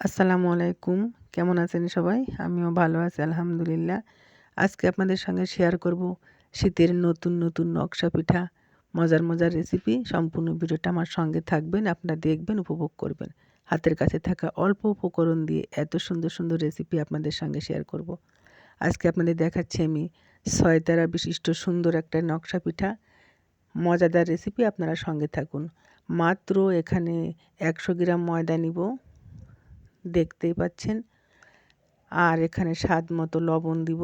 আসসালামু আলাইকুম। কেমন আছেন সবাই? আমিও ভালো আছি, আলহামদুলিল্লাহ। আজকে আপনাদের সঙ্গে শেয়ার করব শীতের নতুন নতুন নকশা পিঠা। মজার মজার রেসিপি সম্পূর্ণ ভিডিওটা আমার সঙ্গে থাকবেন, আপনারা দেখবেন, উপভোগ করবেন। হাতের কাছে থাকা অল্প উপকরণ দিয়ে এত সুন্দর সুন্দর রেসিপি আপনাদের সঙ্গে শেয়ার করব। আজকে আপনাদের দেখাচ্ছি আমি ছয়তারা বিশিষ্ট সুন্দর একটা নকশা পিঠা। মজাদার রেসিপি আপনারা সঙ্গে থাকুন। মাত্র এখানে একশো গ্রাম ময়দা নিব। দেখতেই পাচ্ছেন। আর এখানে স্বাদ মতো লবণ দিব।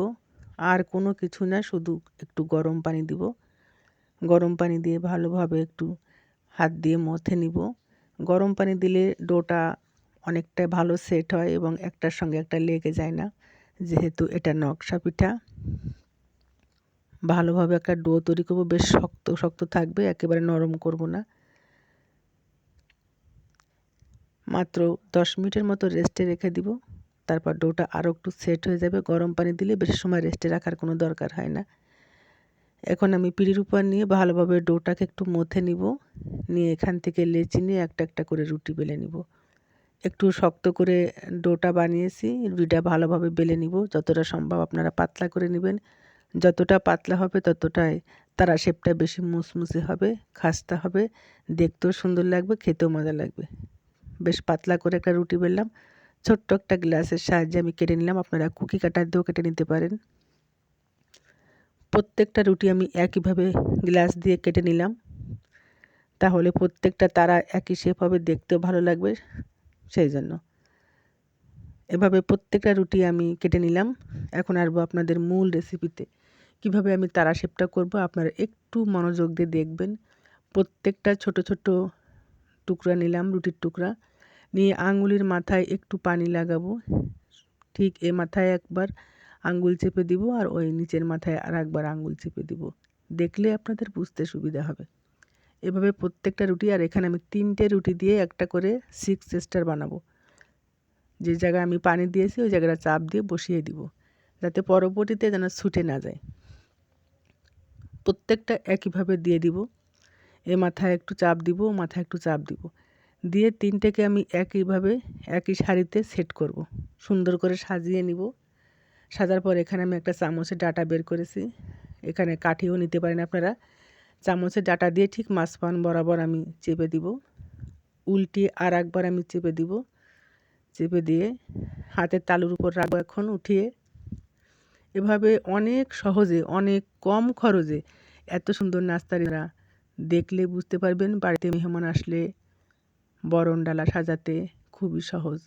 আর কোনো কিছু না, শুধু একটু গরম পানি দিব। গরম পানি দিয়ে ভালোভাবে একটু হাত দিয়ে মথে নিব। গরম পানি দিলে ডোটা অনেকটা ভালো সেট হয় এবং একটার সঙ্গে একটা লেগে যায় না, যেহেতু এটা নকশা পিঠা। ভালোভাবে একটা ডো তৈরি করব, বেশ শক্ত শক্ত থাকবে, একেবারে নরম করব না। মাত্র দশ মিনিটের মতো রেস্টে রেখে দিব। তারপর ডোটা আরও একটু সেট হয়ে যাবে। গরম পানি দিলে বেশি সময় রেস্টে রাখার কোনো দরকার হয় না। এখন আমি পিড়ির উপর নিয়ে ভালোভাবে ডোটাকে একটু মথে নিব। নিয়ে এখান থেকে লেচি নিয়ে একটা একটা করে রুটি বেলে নিব। একটু শক্ত করে ডোটা বানিয়েছি। রুটিটা ভালোভাবে বেলে নিব। যতটা সম্ভব আপনারা পাতলা করে নেবেন। যতটা পাতলা হবে ততটাই তারা শেপটা বেশি মুসমুসে হবে, খাস্তা হবে। দেখতেও সুন্দর লাগবে, খেতেও মজা লাগবে। বেশ পাতলা করে একটা রুটি বেললাম। ছোট্ট একটা গ্লাসের সাহায্যে আমি কেটে নিলাম। আপনারা কুকি কাটার দিয়েও কেটে নিতে পারেন। প্রত্যেকটা রুটি আমি একইভাবে গ্লাস দিয়ে কেটে নিলাম। তাহলে প্রত্যেকটা তারা একই শেপ হবে, দেখতেও ভালো লাগবে সেই জন্য। এভাবে প্রত্যেকটা রুটি আমি কেটে নিলাম। এখন আসব আপনাদের মূল রেসিপিতে কীভাবে আমি তারা শেপটা করব আপনারা একটু মনোযোগ দিয়ে দেখবেন। প্রত্যেকটা ছোট ছোট টুকরা নিলাম, রুটির টুকরা। নিয়ে আঙুলের মাথায় একটু পানি লাগাবো। ঠিক এ মাথায় একবার আঙ্গুল চেপে দিব আর ওই নিচের মাথায় আর একবার আঙ্গুল চেপে দিব। দেখলে আপনাদের বুঝতে সুবিধা হবে। এভাবে প্রত্যেকটা রুটি আর এখানে আমি তিনটে রুটি দিয়ে একটা করে সিক্স স্টার বানাবো। যে জায়গায় আমি পানি দিয়েছি ওই জায়গাটা চাপ দিয়ে বসিয়ে দিব। যাতে পরবর্তীতে যেন ছুটে না যায়। প্রত্যেকটা একইভাবে দিয়ে দিব। এ মাথায় একটু চাপ দিব মাথায় একটু চাপ দিব। দিয়ে তিনটেকে আমি একইভাবে, একই শাড়িতে সেট করব। সুন্দর করে সাজিয়ে নিব। সাজার পর এখানে আমি একটা চামচের ডাটা বের করেছি। এখানে কাঠিও নিতে পারেন আপনারা। চামচের ডাটা দিয়ে ঠিক মাঝপান বরাবর আমি চেপে দিব। উল্টি আর একবার আমি চেপে দিব। চেপে দিয়ে হাতের তালুর উপর রাখব এখন উঠিয়ে। এভাবে অনেক সহজে, অনেক কম খরচে এত সুন্দর নাস্তারিরা দেখলে বুঝতে পারবেন বাড়িতে মেহমান আসলে বরণ ডালা সাজাতে খুবই সহজ।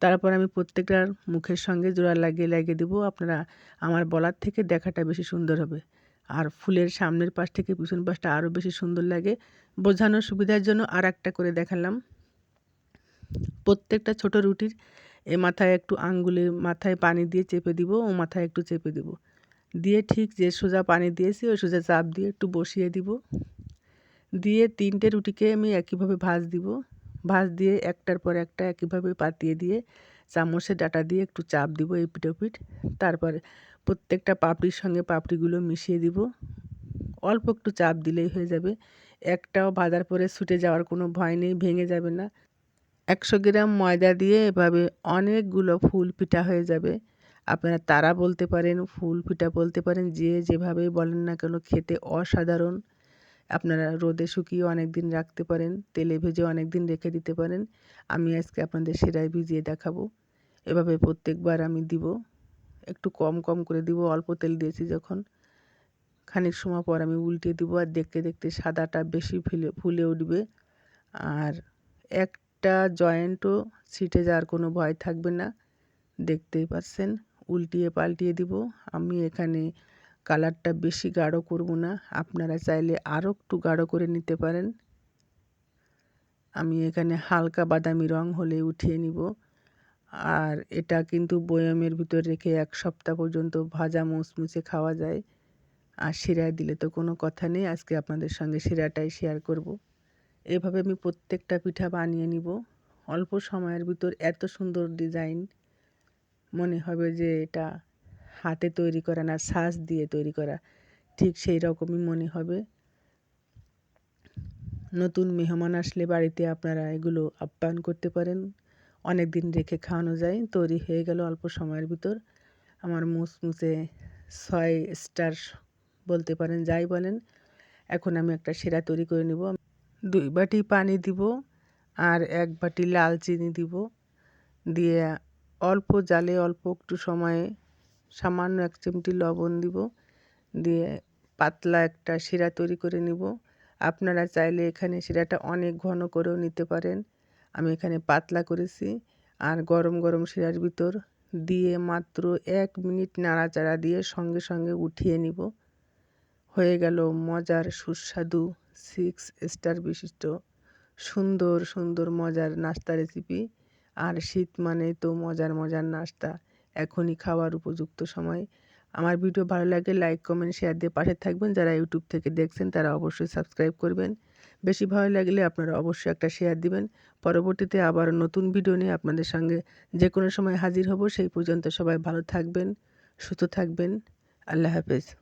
তারপর আমি প্রত্যেকটার মুখের সঙ্গে জোড়া লাগিয়ে লাগিয়ে দেবো। আপনারা আমার বলার থেকে দেখাটা বেশি সুন্দর হবে। আর ফুলের সামনের পাশ থেকে পিছন পাশটা আরও বেশি সুন্দর লাগে। বোঝানোর সুবিধার জন্য আর একটা করে দেখালাম। প্রত্যেকটা ছোট রুটির এ মাথায় একটু আঙ্গুলে মাথায় পানি দিয়ে চেপে দিব, ও মাথায় একটু চেপে দিব। দিয়ে ঠিক যে সোজা পানি দিয়েছি, ওই সোজা চাপ দিয়ে একটু বসিয়ে দিব। দিয়ে তিনটে রুটিকে আমি একইভাবে ভাজ দিব। ভাজ দিয়ে একটার পর একটা একইভাবে পাতিয়ে দিয়ে চামচের ডাটা দিয়ে একটু চাপ দিব এই পিঠ তারপরে প্রত্যেকটা পাপড়ির সঙ্গে পাপড়িগুলো মিশিয়ে দিব। অল্প একটু চাপ দিলেই হয়ে যাবে। একটাও ভাজার পরে ছুটে যাওয়ার কোনো ভয় নেই, ভেঙে যাবে না। একশো গ্রাম ময়দা দিয়ে এভাবে অনেকগুলো ফুল পিঠা হয়ে যাবে। আপনারা তারা বলতে পারেন, ফুল পিঠা বলতে পারেন, যে যেভাবেই বলেন না কেন, খেতে অসাধারণ। আপনারা রোদে শুকিয়ে অনেক দিন রাখতে পারেন, তেলে ভেজে অনেক দিন রেখে দিতে পারেন, আমি আজকে আপনাদের সেরাই ভিজিয়ে দেখাবো। এভাবে প্রত্যেকবার আমি দিব, একটু কম কম করে দিব, অল্প তেল দিয়েছি যখন। খানিক সময় পর আমি উল্টে দিব আর দেখতে দেখতে সাদাটা বেশি ফুলে ফুলে উঠবে। আর একটা জয়েন্টও ছিটে যাওয়ার কোনো ভয় থাকবে না, দেখতেই পাচ্ছেন। উল্টিয়ে পাল্টিয়ে দিব, আমি এখানে কালারটা বেশি গাঢ় করব না। আপনারা চাইলে আরও একটু গাঢ় করে নিতে পারেন। আমি এখানে হালকা বাদামি রং হলে উঠিয়ে নিব। আর এটা কিন্তু বয়ামের ভিতর রেখে এক সপ্তাহ পর্যন্ত ভাজা মুচমুচে খাওয়া যায়। আর শিরায় দিলে তো কোনো কথা নেই। আজকে আপনাদের সঙ্গে শিরাটাই শেয়ার করব। এভাবে আমি প্রত্যেকটা পিঠা বানিয়ে নিব। অল্প সময়ের ভিতর এত সুন্দর ডিজাইন মনে হবে যে এটা হাতে তৈরি করা না সাজ দিয়ে তৈরি করা, ঠিক সেই রকমই মনে হবে। নতুন মেহমান আসলে বাড়িতে আপনারা এগুলো আপ্যায়ন করতে পারেন। অনেক দিন রেখে খাওয়ানো যায়, তৈরি হয়ে গেল অল্প সময়ের ভিতর। আমার মুসমুসে ছয় স্টার বলতে পারেন, যাই বলেন। এখন আমি একটা সেরা তৈরি করে নিব। দুই বাটি পানি দিব আর এক বাটি লাল চিনি দিব। দিয়ে অল্প জালে অল্প একটু সময়ে সামান্য এক চিমটি লবণ দিব, দিয়ে পাতলা একটা শিরা তৈরি করে নিব। আপনারা চাইলে এখানে শিরাটা অনেক ঘন করেও নিতে পারেন। আমি এখানে পাতলা করেছি, আর গরম গরম শিরার ভিতর দিয়ে মাত্র এক মিনিট নাড়াচাড়া দিয়ে সঙ্গে সঙ্গে উঠিয়ে নিব। হয়ে গেল মজার সুস্বাদু সিক্স স্টার বিশিষ্ট সুন্দর সুন্দর মজার নাস্তা রেসিপি। আর শীত মানে তো মজার মজার নাস্তা। এখনই খাওয়ার উপযুক্ত সময়। আমার ভিডিও ভালো লাগে লাইক কমেন্ট শেয়ার দিয়ে পাশে থাকবেন। যারা ইউটিউব থেকে দেখছেন, তারা অবশ্যই সাবস্ক্রাইব করবেন। বেশি ভালো লাগলে আপনারা অবশ্যই একটা শেয়ার দিবেন। পরবর্তীতে আবার নতুন ভিডিও নিয়ে আপনাদের সঙ্গে যে কোনো সময় হাজির হব। সেই পর্যন্ত সবাই ভালো থাকবেন, সুস্থ থাকবেন। আল্লাহ হাফেজ।